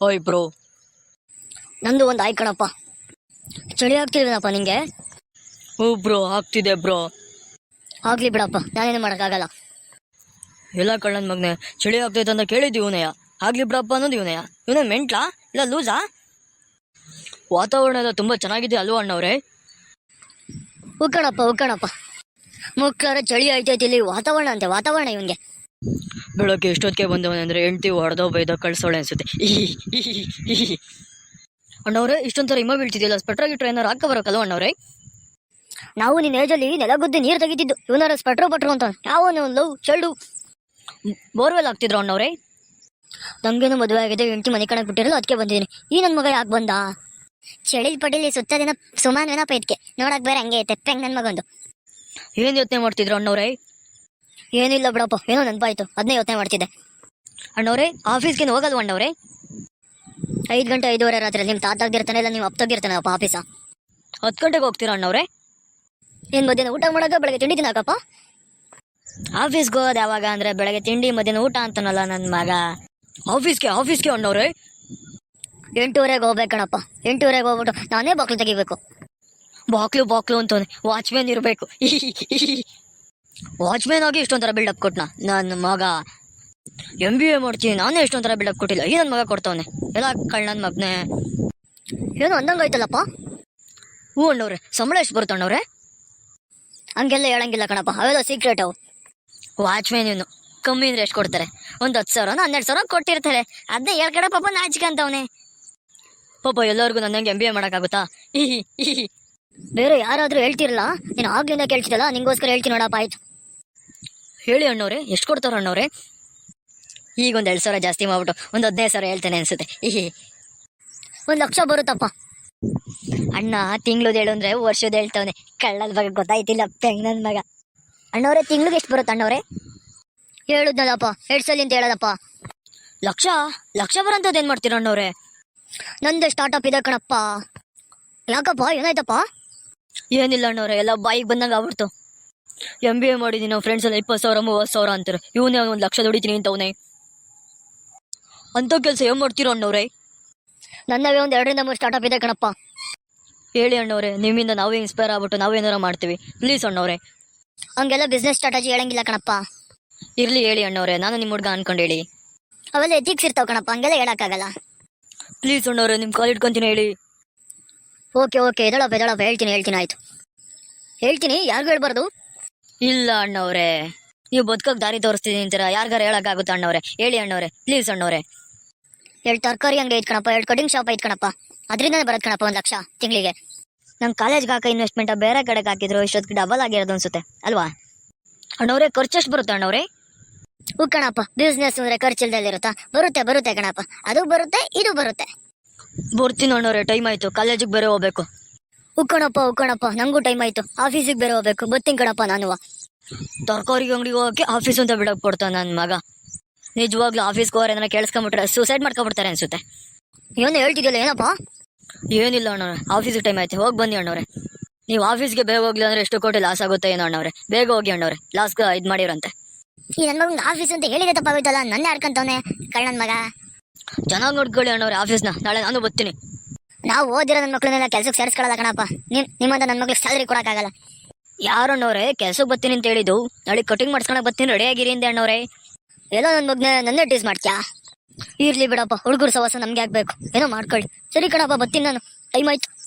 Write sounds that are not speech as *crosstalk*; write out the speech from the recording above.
ಓಯ್ ಬ್ರೋ. ನಂದು ಒಂದು ಆಯ್ ಕಣಪ್ಪ. ಚಳಿ ಆಗ್ತಿಲ್ವೇನಪ್ಪ ನಿಂಗೆ? ಓ ಬ್ರೋ ಆಗ್ತಿದೆ ಬ್ರೋ. ಆಗ್ಲಿ ಬಿಡಪ್ಪ ನಾನೇನು ಮಾಡೋಕ್ಕಾಗಲ್ಲ. ಎಲ್ಲ ಕಳ್ಳನ ಮಗ್ನೆ ಚಳಿ ಆಗ್ತೈತೆ ಅಂತ ಕೇಳಿದ್ವಿ ಇವನಯ್ಯ ಆಗ್ಲಿ ಬಿಡಪ್ಪ ಅನ್ನೋದು ಇವನಯ್ಯ ಇವನೇ ಮೆಂಟ್ಲಾ? ಇಲ್ಲ ಲೂಸಾ? ವಾತಾವರಣ ಎಲ್ಲ ತುಂಬ ಚೆನ್ನಾಗಿದೆ ಅಲ್ವಾ ಅಣ್ಣವ್ರೆ? ಉಕ್ಕಣಪ್ಪ ಉಕ್ಕಣಪ್ಪ. ಮುಕ್ಳರ ಚಳಿ ಆಯ್ತೈತೆ ಇಲ್ಲಿ. ವಾತಾವರಣ ಅಂತೆ ವಾತಾವರಣ ಇವನ್ಗೆ. ಬೆಳಗ್ಗೆ ಎಷ್ಟೊತ್ತಿಗೆ ಬಂದವನೆ ಅಂದ್ರೆ ಹೆಂಡ್ತಿ ಹೊಡೆದೋ ಬೈದೋ ಕಳ್ಸೋಳೆ ಅನ್ಸುತ್ತೆ. ಅಣ್ಣವ್ರೆ ಇಷ್ಟೊಂಥರ ಹಿಮ ಬೀಳ್ತಿದೆಯಲ್ಲ? ಸ್ಪೆಟ್ರ ಗಿಟ್ರ ಏನಾರು ಹಾಕ ಬರೋಕಲ್ವ ಅಣ್ಣವ್ರೆ? ನಾವು ನಿನ್ನ ಏಜಲ್ಲಿ ನೆಲಗುದ್ದಿ ನೀರು ತೆಗಿತಿದ್ದು. ಇವನಾರ ಸ್ಪೆಟ್ರೋ ಬಟ್ರು ಅಂತ. ಯಾವ ಲವ್ ಚಳ್ಳು ಬೋರ್ವೆಲ್ ಆಗ್ತಿದ್ರು ಅಣ್ಣವ್ರೆ. ನಮ್ಗೇನು ಮದುವೆ ಆಗಿದೆ, ಹೆಂಡತಿ ಮನೆ ಕಣಕ್ ಬಿಟ್ಟಿರಲ್ಲ ಅದಕ್ಕೆ ಬಂದಿದ್ದೀನಿ. ಈ ನನ್ನ ಮಗ ಯಾಕೆ ಬಂದ? ಚಳಿ ಪಡಿಲಿ ಸುತ್ತ ದಿನ ಸುಮಾನ್ ಏನಪ್ಪ ಇದಕ್ಕೆ ನೋಡಕ್ ಬೇರೆ ಹಂಗೆ ಐತೆ ನನ್ ನನ್ನ ಮಗಂದು. ಏನು ಯೋಚನೆ ಮಾಡ್ತಿದ್ರು ಅಣ್ಣವ್ರೆ? ಏನಿಲ್ಲ ಬಿಡಪ್ಪ. ಏನೋ ನೆನಪಾಯ್ತು. ಅದನ್ನೇ ಯೋಚನೆ ಮಾಡ್ತಿದ್ದೆ. ಅಣ್ಣವ್ರೆ ಆಫೀಸ್ಗೆ ಹೋಗಲ್ವ ಅಣ್ಣವ್ರೆ? ಐದು ಗಂಟೆ ಐದುವರೆ ರಾತ್ರಿ ನಿಮ್ಮ ತಾತಾಗ್ದಿರ್ತಾನೆ ಇಲ್ಲ ನೀವು ಅಪ್ತಾಗಿರ್ತಾನಪ್ಪ ಆಫೀಸ ಹತ್ತು ಗಂಟೆಗೆ ಹೋಗ್ತೀರಾ ಅಣ್ಣವ್ರೆ? ಏನು ಮಧ್ಯಾಹ್ನ ಊಟ ಮಾಡಾಕ ಬೆಳಗ್ಗೆ ತಿಂಡಿ ತಿನ್ನಾಕಪ್ಪ? ಆಫೀಸ್ಗೆ ಹೋಗೋದು ಯಾವಾಗ ಅಂದರೆ ಬೆಳಗ್ಗೆ ತಿಂಡಿ ಮಧ್ಯಾಹ್ನ ಊಟ ಅಂತಾನಲ್ಲ ನನ್ನ ಮಗ. ಆಫೀಸ್ಗೆ ಆಫೀಸ್ಗೆ ಅಣ್ಣವ್ರೆ? ಎಂಟೂವರೆಗೆ ಹೋಗ್ಬೇಕಣಪ್ಪ ಎಂಟೂವರೆಗೆ ಹೋಗ್ಬಿಟ್ಟು ನಾನೇ ಬಾಕ್ಲು ತೆಗಿಬೇಕು. ಬಾಕ್ಲು ಬಾಕ್ಲು ಅಂತ ವಾಚ್ಮ್ಯಾನ್ ಇರಬೇಕು. *laughs* ವಾಚ್ಮ್ಯಾನ್ ಆಗಿ ಇಷ್ಟೊಂಥರ ಬಿಲ್ಡಪ್ ಕೊಟ್ಟನ ನನ್ನ ಮಗ. ಎಂ ಬಿ ಎ ಮಾಡ್ತೀನಿ. ನಾನೇ ಇಷ್ಟೊಂಥರ ಬಿಲ್ಡಪ್ ಕೊಟ್ಟಿಲ್ಲ. ಈ ನನ್ನ ಮಗ ಕೊಡ್ತಾವನೆ. ಎಲ್ಲ ನನ್ನ ಮಗ್ನೆ. ಏನೋ ಅಂದಂಗಾಯ್ತಲ್ಲಪ್ಪ ಹ್ಞೂ ಅಣ್ಣವ್ರೆ, ಸಂಬಳ ಎಷ್ಟು ಬರುತ್ತೆ ಅಣ್ಣವ್ರೆ? ಹಂಗೆಲ್ಲ ಹೇಳಂಗಿಲ್ಲ ಕಣಪ್ಪ. ಅವೆಲ್ಲ ಸೀಕ್ರೆಟ್ ಅವು. ವಾಚ್ಮ್ಯಾನ್ ಇವನು. ಕಮ್ಮಿ ಅಂದ್ರೆ ಎಷ್ಟು ಕೊಡ್ತಾರೆ? ಒಂದು ಹತ್ತು ಸಾವಿರನ, ಹನ್ನೆರಡು ಸಾವಿರ ಕೊಟ್ಟಿರ್ತಾರೆ ಅದನ್ನೇ ಕಡೆ ಪಾಪ ನಾಚಿಕಂತವನೆ ಪಾಪ ಎಲ್ಲರಿಗೂ ನನ್ನಂಗೆ ಎಂ ಬಿ ಎ ಮಾಡೋಕ್ಕಾಗುತ್ತಾ? ಬೇರೆ ಯಾರಾದರೂ ಹೇಳ್ತಿರಲ್ಲ ನೀನು ಆಗ್ಲಿಂದ ಕೇಳ್ತಿದ್ದಲ್ಲ? ನಿಂಗೋಸ್ಕರ ಹೇಳ್ತೀನಿ ನೋಡಪ್ಪ, ಆಯ್ತು. ಹೇಳಿ ಅಣ್ಣವ್ರೆ, ಎಷ್ಟು ಕೊಡ್ತಾರ ಅಣ್ಣವ್ರೆ? ಈಗ ಒಂದು ಎರಡು ಸಾವಿರ ಜಾಸ್ತಿ ಮಾಡ್ಬಿಟ್ಟು ಒಂದು ಹದಿನೈದು ಸಾವಿರ ಹೇಳ್ತೇನೆ ಅನ್ಸುತ್ತೆ. ಇಹಿ. ಒಂದ್ ಲಕ್ಷ ಬರುತ್ತಪ್ಪ. ಅಣ್ಣ ತಿಂಗ್ಳದ್ದು ಹೇಳು ಅಂದ್ರೆ ವರ್ಷದ ಹೇಳ್ತಾವನೆ. ಕಳ್ಳದ ಬಗ್ಗೆ ಗೊತ್ತಾಯ್ತಿಲ್ಲ ಪೆಂಗ್ ನನ್ ಮಗ. ಅಣ್ಣವ್ರೆ, ತಿಂಗ್ಳಿಗೆ ಎಷ್ಟು ಬರುತ್ತೆ ಅಣ್ಣವ್ರೆ? ಹೇಳುದ್ನಲ್ಲಪ್ಪ, ಎರಡ್ ಸಲ ಅಂತ ಹೇಳದಪ್ಪ. ಲಕ್ಷ? ಲಕ್ಷ ಬರೋಂಥದ್ದು ಏನ್ ಮಾಡ್ತೀರ ಅಣ್ಣವ್ರೆ? ನಂದ್ ಸ್ಟಾರ್ಟಪ್ ಇದೆ ಕಣಪ್ಪ. ಯಾಕಪ್ಪ, ಏನಾಯ್ತಪ್ಪ? ಏನಿಲ್ಲ ಅಣ್ಣವ್ರೆ, ಎಲ್ಲ ಬಾಯಿಗೆ ಬಂದಂಗ ಆಗ್ಬಿಡ್ತು. ಎಂ ಬಿ ಎ ಮಾಡಿದೀನಿ ನಾವು ಫ್ರೆಂಡ್ಸ್ ಎಲ್ಲ ಇಪ್ಪತ್ತು ಸಾವಿರ, ಮೂವತ್ತು ಸಾವಿರ ಅಂತಾರೆ. ಇವನೇ ಒಂದು ಲಕ್ಷ ದುಡಿತೀನಿ ಅಂತವನೇ ಅಂತ ಕೆಲಸ ಏನ್ ಮಾಡ್ತೀರೋ ಅಣ್ಣವ್ರೆ? ನನ್ನವೇ ಒಂದ್ ಎರಡರಿಂದ ಮೂರು ಸ್ಟಾರ್ಟಪ್ ಇದೆ ಕಣಪ್ಪ. ಹೇಳಿ ಅಣ್ಣವ್ರೆ, ನಿಮ್ಮಿಂದ ನಾವೇ ಇನ್ಸ್ಪೈರ್ ಆಗ್ಬಿಟ್ಟು ನಾವೇನಾರ ಮಾಡ್ತೀವಿ. ಪ್ಲೀಸ್ ಅಣ್ಣವ್ರೆ. ಹಂಗೆಲ್ಲ ಬಿಸ್ನೆಸ್ ಸ್ಟ್ರಾಟಜಿ ಹೇಳಂಗಿಲ್ಲ ಕಣಪ್ಪ. ಇರ್ಲಿ, ಹೇಳಿ ಅಣ್ಣವ್ರೆ, ನಾನು ನಿಮ್ಮ ಹುಡ್ಗ ಅನ್ಕೊಂಡು ಹೇಳಿ. ಅವೆಲ್ಲ ಎಥಿಕ್ಸ್ ಇರ್ತಾವ ಕಣಪ್ಪ, ಹಂಗೆಲ್ಲ ಹೇಳಕ್ಕಾಗಲ್ಲ. ಪ್ಲೀಸ್ ಅಣ್ಣವ್ರೆ ನಿಮ್ಮ ಕಾಲ್ ಇಟ್ಕೊಂತೀನಿ ಹೇಳಿ. ಓಕೆ ಓಕೆ ಎದಳಪ್ಪ ಎದಳಪ್ಪ, ಹೇಳ್ತೀನಿ ಹೇಳ್ತೀನಿ, ಆಯ್ತು. ಹೇಳ್ತೀನಿ, ಯಾರಿಗೂ ಹೇಳ್ಬಾರ್ದು? ಇಲ್ಲ ಅಣ್ಣವ್ರೆ. ನೀವು ಬದುಕಕ್ ದಾರಿ ತೋರಿಸ್ತಿದ್ದೀನಿ ಅಂತೀರ? ಯಾರಿಗಾರ ಆಗುತ್ತೆ ಅಣ್ಣವ್ರೆ? ಹೇಳಿ ಅಣ್ಣವ್ರೆ ಪ್ಲೀಸ್ ಅಣ್ಣವ್ರೆ. ಎರಡು ತರಕಾರಿ ಅಂಗಡಿ ಐತ್ ಕಣಪ್ಪ ಎರಡು ಕಟಿಂಗ್ ಶಾಪ್ ಐತ್ ಕಣಪ್ಪ ಅದರಿಂದನೇ ಬರತ್ ಕಣಪ್ಪ ಒಂದು ಲಕ್ಷ ತಿಂಗಳಿಗೆ. ನಮ್ಮ ಕಾಲೇಜ್ಗೆ ಹಾಕೋ ಇನ್ವೆಸ್ಟ್ಮೆಂಟ್ ಬೇರೆ ಕಡೆಗೆ ಹಾಕಿದ್ರು, ಇಷ್ಟೊತ್ತಿಗೆ ಡಬಲ್ ಆಗಿರೋದು ಅನ್ಸುತ್ತೆ, ಅಲ್ವಾ? ಅಣ್ಣವ್ರೆ, ಖರ್ಚು ಎಷ್ಟು ಬರುತ್ತೆ ಅಣ್ಣವ್ರೆ? ಹೂ ಕಣಪ್ಪ ಬಿಸ್ನೆಸ್ ಅಂದ್ರೆ ಇರುತ್ತಾ? ಬರುತ್ತೆ ಬರುತ್ತೆ ಕಣಪ್ಪ. ಅದು ಬರುತ್ತೆ, ಇದು ಬರುತ್ತೆ. ಬರ್ತೀನಿ ಅಣ್ಣವ್ರೆ ಟೈಮ್ ಆಯ್ತು. ಕಾಲೇಜಿಗೆ ಬೇರೆ ಹೋಗ್ಬೇಕು. ಉಕ್ಕಣಪ್ಪ ಉಕ್ಕಣಪ್ಪ ನಂಗೂ ಟೈಮ್ ಆಯ್ತು. ಆಫೀಸಿಗೆ ಬೇರೆ ಹೋಗ್ಬೇಕು. ಬತ್ತೀನಿ ಕಣಪ್ಪ ನಾನು. ತರಕಾರಿ ಅಂಗಡಿಗೆ ಹೋಗಕ್ಕೆ ಆಫೀಸ್ ಅಂತ ಬಿಡಕ್ ಕೊಡ್ತಾನೆ ನನ್ನ ಮಗ. ನಿಜವಾಗ್ಲೂ ಆಫೀಸ್ಗೆ ಹೋದ್ರೆ ಏನಾರ ಕೇಳಿಸ್ಕೊಂಬಿಟ್ರೆ ಸೂಸೈಡ್ ಮಾಡ್ಕೊಬಿಡ್ತಾರೆ ಅನ್ಸುತ್ತೆ. ಏನು ಹೇಳ್ತಿದ್ಯಲ್ಲ ಏನಪ್ಪ? ಏನಿಲ್ಲ ಅಣ್ಣವ್ರೆ. ಆಫೀಸಿಗೆ ಟೈಮ್ ಆಯ್ತು. ಹೋಗಿ ಬನ್ನಿ ಅಣ್ಣವ್ರೆ. ನೀವು ಆಫೀಸ್ಗೆ ಬೇಗ ಹೋಗ್ಲಿ ಅಂದ್ರೆ ಎಷ್ಟು ಕೋಟಿ ಲಾಸ್ ಆಗುತ್ತೆ ಏನೋ ಅಣ್ಣವ್ರೆ. ಬೇಗ ಹೋಗಿ ಅಣ್ಣವ್ರೆ. ಲಾಸ್ಗೆ ಇದು ಮಾಡಿರಂತೆ ಈ ನನ್ನ ಆಫೀಸ್ ಅಂತ ಹೇಳಿದೆ ತಪ್ಪಾಗುತ್ತಲ್ಲ ನನ್ನ ಆಡ್ಕೊಂತವನೆ. ಕಳ್ಳನ ಮಗ. ಚೆನ್ನಾಗಿ ನೋಡ್ಕೊಳ್ಳಿ ಅಣ್ಣವ್ರೆ ಆಫೀಸ್ನ ನಾಳೆ ನಾನು ಬರ್ತೀನಿ. ನಾವು ಓದಿರೋ ನನ್ನ ಮಕ್ಕಳನ್ನೆಲ್ಲ ಕೆಲ್ಸಕ್ಕೆ ಸೇರಿಸ್ಕೊಳ್ಳಲ್ಲ ಕಣಪ್ಪ. ನಿಮ್ ನಿಮ್ಮಂತ ನನ್ನ ಮಕ್ಳಿಗೆ ಸ್ಯಾಲ್ರಿ ಕೊಡೋಕ್ಕಾಗಲ್ಲ. ಯಾರು ಯಾರಣ್ಣವ್ರೆ ಕೆಲ್ಸಕ್ಕೆ ಬರ್ತೀನಿ ಅಂತ ಹೇಳಿದ್ದು? ನಾಳೆ ಕಟಿಂಗ್ ಮಾಡ್ಸ್ಕೊಳಕ್ ಬರ್ತೀನಿ ರೆಡಿ ಆಗಿರಿ ಅಂದೆ ಅಣ್ಣವ್ರೆ. ಎಲ್ಲೋ ನನ್ನ ಮಗ್ನ ನನ್ನೇ ಟೀಸ್ ಮಾಡ್ತ್ಯಾ? ಇರ್ಲಿ ಬಿಡಪ್ಪ ಹುಡುಗರು ಸವಾಸ ನಮ್ಗೆ ಆಗ್ಬೇಕು. ಏನೋ ಮಾಡ್ಕೊಳ್ಳಿ. ಸರಿ ಕಣಪ್ಪ ಬರ್ತೀನಿ ನಾನು. ಟೈಮ್ ಆಯ್ತು.